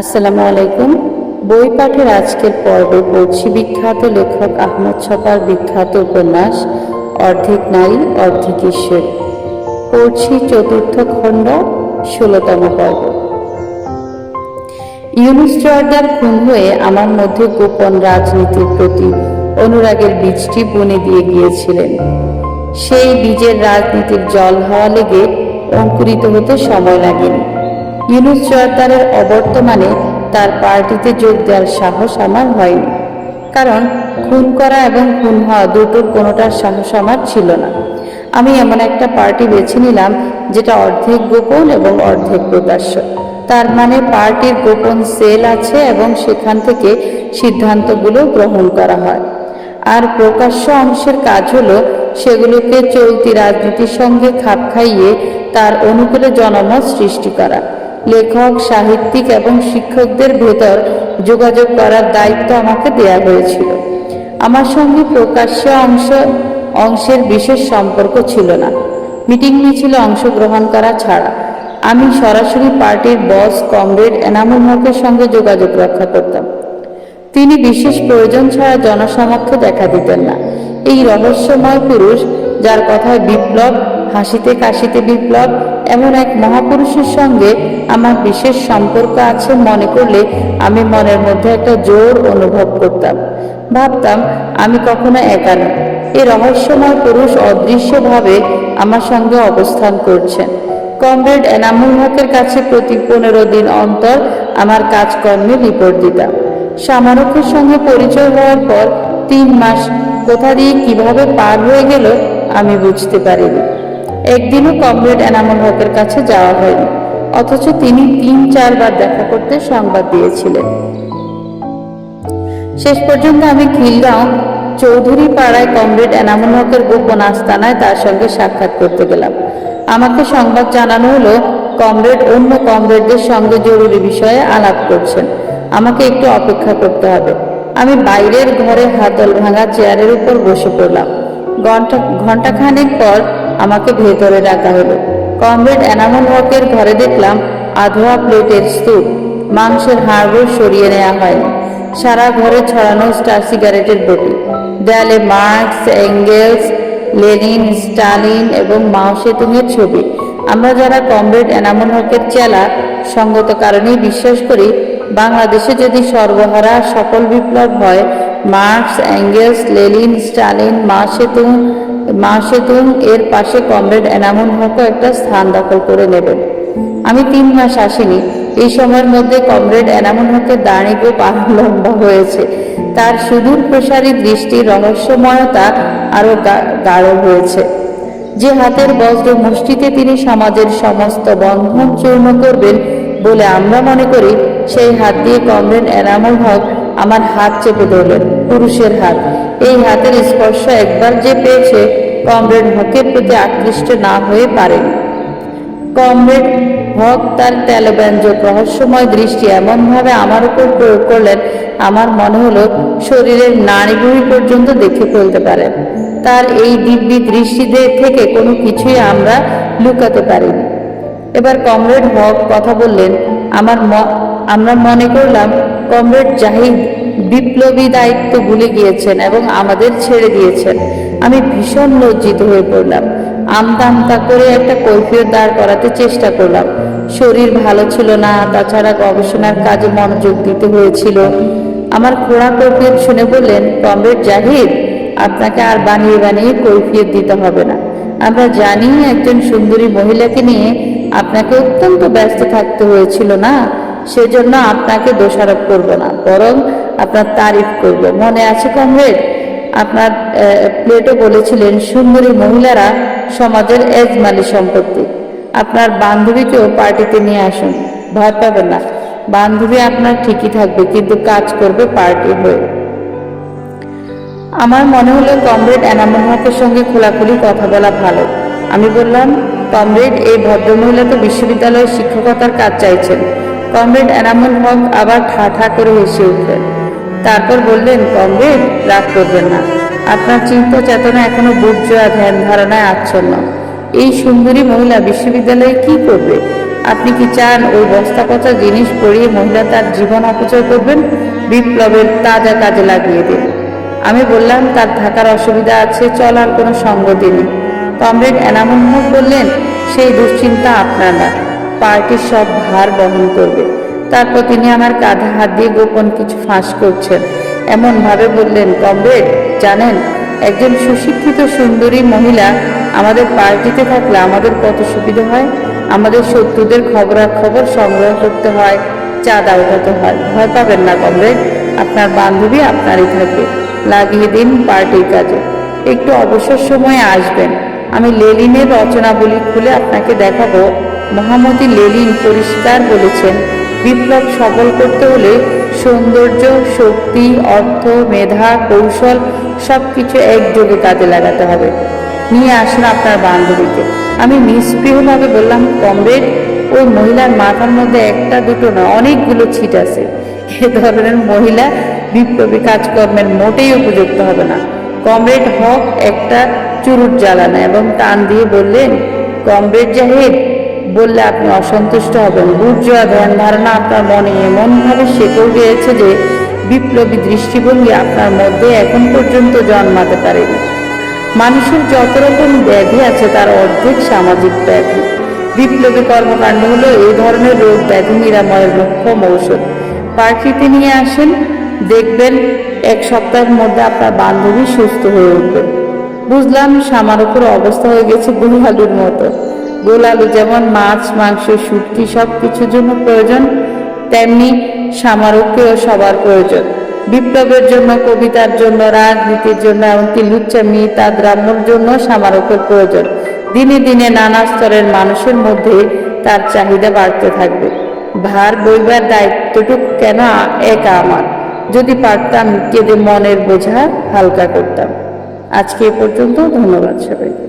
আসসালামু আলাইকুম। বই পাঠের আজকের পর্বে পড়ছি বিখ্যাত লেখক আহমদ ছপার বিখ্যাত উপন্যাস, অর্ধেক নারী, অর্ধেক ঈশ্বর। পড়ছি চতুর্থ খণ্ড, ষোলতম পর্ব। ইউনুস জর্দার খুন হয়ে আমার মধ্যে গোপন রাজনীতির প্রতি অনুরাগের বীজটি বনে দিয়ে গিয়েছিলেন। সেই বীজের রাজনীতির জল হওয়া লেগে অঙ্কুরিত হতে সময় লাগেনি। ইউনুস জর্দারের অবর্তমানে তার পার্টিতে যোগ দেওয়ার সাহস আমার হয়নি। কারণ খুন করা এবং খুন হওয়া দুটোর কোনোটার সাহস আমার ছিল না। আমি এমন একটা পার্টি বেছে নিলাম যেটা অর্ধেক গোপন এবং অর্ধেক প্রকাশ্য। তার মানে পার্টির গোপন সেল আছে এবং সেখান থেকে সিদ্ধান্তগুলো গ্রহণ করা হয়। আর প্রকাশ্য অংশের কাজ হলো সেগুলোকে চলতি রাজনীতির সঙ্গে খাপ খাইয়ে তার অনুকূলে জনমত সৃষ্টি করা। লেখক, সাহিত্যিক এবং শিক্ষকদের ভেতর যোগাযোগ করার দায়িত্ব আমাকে দেয়া হয়েছিল। আমার সঙ্গে প্রকাশ্য অংশ, অংশের বিশেষ সম্পর্ক ছিল না। মিটিং মিছিলে অংশগ্রহণ করা ছাড়া আমি সরাসরি পার্টির বস, কমরেড, এনামুল হকের সঙ্গে যোগাযোগ রক্ষা করতাম। তিনি বিশেষ প্রয়োজন ছাড়া জনসমক্ষে দেখা দিতেন না। এই রহস্যময় পুরুষ যার কথায় বিপ্লব হাসিতে কাশিতে বিপ্লব, এমন এক মহাপুরুষের সঙ্গে আমার বিশেষ সম্পর্ক আছে মনে করলে আমি মনের মধ্যে একটা জোর অনুভব করতাম। ভাবতাম, আমি কখনো একা নই এই রহস্যময় পুরুষ অদৃশ্যভাবে আমার সঙ্গে অবস্থান করছেন কমরেড এনামুল হকের কাছে প্রতি পনেরো দিন অন্তর আমার কাজকর্মে রিপোর্ট দিতাম সামারকের সঙ্গে পরিচয় হওয়ার পর তিন মাস কোথা দিয়ে কীভাবে পার হয়ে গেল আমি বুঝতে পারিনি। একদিনও কমরেড এনামুল হকের কাছে যাওয়া হয়নি, অথচ তিনি তিন চারবার দেখা করতে সংবাদ দিয়েছিলেন। শেষ পর্যন্ত আমি খিলগাঁও চৌধুরী পাড়ায় কমরেড এনামুল হকের গোপন আস্তানায় তার সঙ্গে সাক্ষাৎ করতে গেলাম। আমাকে সংবাদ জানানো হলো, কমরেড অন্য কমরেডদের সঙ্গে জরুরি বিষয়ে আলাপ করছেন। আমাকে একটু অপেক্ষা করতে হবে। আমি বাইরের ঘরে হাতল ভাঙা চেয়ারের উপর বসে পড়লাম। ঘণ্টা, ঘন্টাখানেক পর আমাকে ভেতরে ডাকা হলো। কমরেড এনামুল হকের ঘরে দেখলাম আধোয়া প্লেটের স্তূপ। মাংসের হাড়গোড় সরিয়ে নেওয়া হয়নি। সারা ঘরে ছড়ানো স্টার সিগারেটের বটি। দেয়ালে মার্কস এঙ্গেলস লেনিন, স্টালিন এবং মাও সেতুংয়ের ছবি। আমরা যারা কমরেড এনামুল হকের চেলা সঙ্গত কারণেই বিশ্বাস করি, বাংলাদেশে যদি সর্বহারা সকল বিপ্লব হয়, Marx, Engels Lenin Stalin, Mao Tsetung Mao Tsetung এর পাশে কমরেড এনামুল হকও একটা স্থান দখল করে নেবেন। আমি তিন মাস আসিনি। এই সময়ের মধ্যে কমরেড এনামুল হকের দাঁড়ি গোপ আরও লম্বা হয়েছে। তার সুদূর প্রসারী দৃষ্টির রহস্যময়তা আরও গা- গাঢ় হয়েছে। যে হাতের বজ্র মুষ্টিতে তিনি সমাজের সমস্ত বন্ধন চূর্ণ করবেন বলে আমরা মনে করি, সেই হাত দিয়ে কমরেড এনামুল হক আমার হাত চেপে ধরলেন। পুরুষের হাত। এই হাতের স্পর্শ একবার যে পেয়েছে, কমরেড হকের প্রতি আকৃষ্ট না হয়ে পারেনি। কমরেড হক তার তেলব্যঞ্জক রহস্যময় দৃষ্টি এমনভাবে আমার উপর প্রয়োগ করলেন, আমার মনে হলো শরীরের নাড়িভুড়ি পর্যন্ত দেখে ফেলতে পারেন। তার এই দিব্যি দৃষ্টিতে থেকে কোনো কিছুই আমরা লুকাতে পারিনি। এবার কমরেড হক কথা বললেন, আমার আমরা মনে করলাম কমরেড জাহিদ বিপ্লবী দায়িত্ব ভুলে গিয়েছেন এবং আমাদের ছেড়ে দিয়েছেন। আমি ভীষণ লজ্জিত হয়ে পড়লাম। আমতা আমতা করে একটা কৈফিয়ত দাঁড় করাতে চেষ্টা করলাম। শরীর ভালো ছিল না, তাছাড়া গবেষণার কাজে মনোযোগ দিতে হয়েছিল। আমার খোড়া কৈফিয়ত শুনে বললেন, কমরেড জাহিদ, আপনাকে আর বানিয়ে বানিয়ে কৈফিয়ত দিতে হবে না। আমরা জানি একজন সুন্দরী মহিলাকে নিয়ে আপনাকে অত্যন্ত ব্যস্ত থাকতে হয়েছিল না, সেজন্য আপনাকে দোষারোপ করব না। বরং আপনার তারিফ করব। মনে আছে কমরেড? আপনার প্লেটো বলেছিলেন, সুন্দরী মহিলারা সমাজের এজমালি সম্পত্তি। আপনার বান্ধবীকেও পার্টিতে নিয়ে আসুন। ভয় পাবেন না। বান্ধবী আপনার ঠিকই থাকবে, কিন্তু কাজ করবে পার্টি হয়ে। আমার মনে হলো কমরেড এনামুল হকের সঙ্গে খোলাখুলি কথা বলা ভালো। আমি বললাম, কমরেড, এই ভদ্রমহিলা তো বিশ্ববিদ্যালয়ের শিক্ষকতার কাজ চাইছেন। কমরেড এনামুল হক আবার ঠা ঠা করে হেসে উঠলেন। তারপর বললেন, কমরেড, রাগ করবেন না। আপনার চিন্তা চেতনা এখনও বুর্জয়া ধ্যান ধারণায় আচ্ছন্ন। এই সুন্দরী মহিলা বিশ্ববিদ্যালয়ে কি করবে? আপনি কি চান ওই বস্তা পচা জিনিস পরিয়ে মহিলা তার জীবন অপচয় করবেন? বিপ্লবের তাজা কাজে লাগিয়ে দিন। আমি বললাম, তার থাকার অসুবিধা আছে চলার কোনো সঙ্গতি নেই। কমরেড এনামুল বললেন, সেই দুশ্চিন্তা আপনার না। পার্টির সব ভার বহন করবে। তারপর তিনি আমার কাঁধে হাত দিয়ে গোপন কিছু ফাঁস করছেন। এমন ভাবে বললেন, কমরেড, জানেন, একজন সুশিক্ষিত সুন্দরী মহিলা আমাদের পার্টিতে থাকলে আমাদের কত সুবিধা হয়? আমাদের শত্রুদের খবরাখবর সংগ্রহ করতে হয়, চাঁদা উঠাতে হয়। ভয় পাবেন না, কমরেড, আপনার বান্ধবী আপনারই থাকবে। লাগিয়ে দিন পার্টির কাজে। একটু অবসর সময়ে আসবেন। আমি লেলিনের রচনাবলী খুলে আপনাকে দেখাবো। মহামতি লেলিন পরিষ্কার বলেছেন বিপ্লব সফল করতে হলে সৌন্দর্য, শক্তি, অর্থ, মেধা, কৌশল সব কিছু একযোগে কাজে লাগাতে হবে। নিয়ে আসুন আপনার বান্ধবীকে। আমি নিষ্প্রিয়ভাবে বললাম, কমরেড, ওই মহিলার মাথার মধ্যে একটা দুটো না, অনেকগুলো ছিট আছে। এ ধরনের মহিলা বিপ্লবী কাজকর্মের মোটেই উপযুক্ত হবে না। কমরেড হক একটা চুরুট জ্বালানো এবং টান দিয়ে বললেন, কমরেড জাহিদ বললে আপনি অসন্তুষ্ট হবেন। বুর্জোয়া ধ্যান ধারণা আপনার মনে এমনভাবে শেকড় গিয়েছে যে বিপ্লবী দৃষ্টিভঙ্গি আপনার মধ্যে এখন পর্যন্ত জন্মাতে পারেনি। মানুষের যত রকম ব্যাধি আছে তার অর্ধেক সামাজিক ব্যাধি। বিপ্লবী কর্মকাণ্ড হলো এই ধরনের রোগ ব্যাধি নিরাময়ের মোক্ষম ঔষধ। পার্টিতে নিয়ে আসেন, দেখবেন এক সপ্তাহের মধ্যে আপনার বান্ধবী সুস্থ হয়ে উঠবে। বুঝলাম সামার উপর অবস্থা হয়ে গেছে গোলালুর মতো। গোলালু যেমন মাছ, মাংস, শুটকি সব কিছুর জন্য প্রয়োজন, তেমনি সামারকেও সবার প্রয়োজন। বিপ্লবের জন্য, কবিতার জন্য, রাজনীতির জন্য, এমনকি লুচ্চামি তাদ্রাম্যর জন্য সামারকের প্রয়োজন। দিনে দিনে নানা স্তরের মানুষের মধ্যে তার চাহিদা বাড়তে থাকবে। ভার, বইবার দায়িত্বটুকু কেন একা আমার? যদি পারতাম কেঁদে মনের বোঝা হালকা করতাম। আজকে এ পর্যন্ত, ধন্যবাদ সবাই